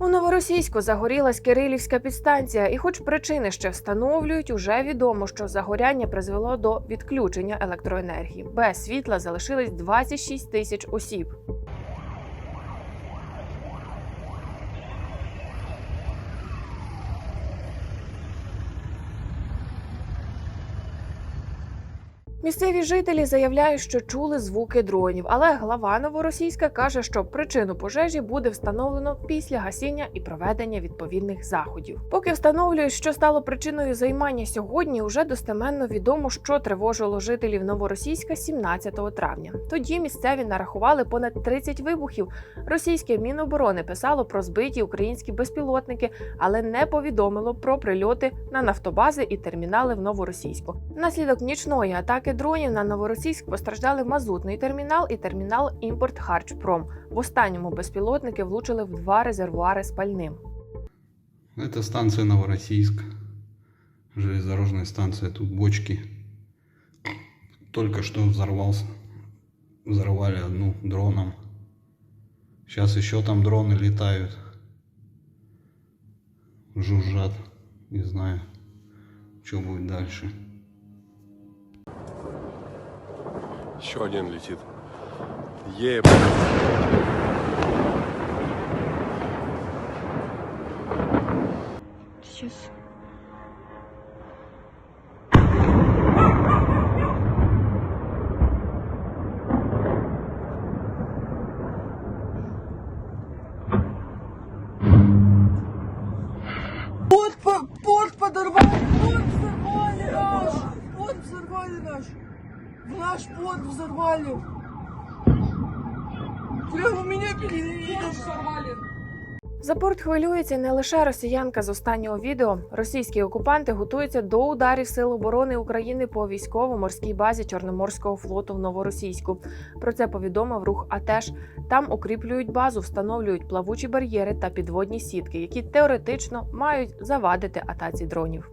У новоросійську загорілась Кирилівська підстанція, і, хоч причини ще встановлюють, уже відомо, що загоряння призвело до відключення електроенергії. Без світла залишились 26 тисяч осіб. Місцеві жителі заявляють, що чули звуки дронів, але глава новоросійська каже, що причину пожежі буде встановлено після гасіння і проведення відповідних заходів. Поки встановлюють, що стало причиною займання сьогодні, уже достеменно відомо, що тривожило жителів новоросійська 17 травня. Тоді місцеві нарахували понад 30 вибухів. Російське міноборони писало про збиті українські безпілотники, але не повідомило про прильоти на нафтобази і термінали в новоросійську. Внаслідок нічної атаки дронів на новоросійськ постраждали мазутний термінал і термінал імпорт Харчпром. В останньому безпілотники влучили в два резервуари з пальним. Это станция Новороссийск. Железнодорожная станция. Тут бочки. Только что взорвался. Взорвали одну дроном. Сейчас еще там дроны летают. Жужжат. Не знаю, что будет дальше. Еще один летит. Еб. Сейчас. Порт, по- порт подорвали, порт взорвали наш, порт взорвали наш, наш порт взорвали. Прямо меня перед взорвали. За порт хвилюється не лише росіянка з останнього відео. Російські окупанти готуються до ударів Сил оборони України по військово-морській базі Чорноморського флоту в Новоросійську. Про це повідомив рух АТЕШ. Там укріплюють базу, встановлюють плавучі бар'єри та підводні сітки, які теоретично мають завадити атаці дронів.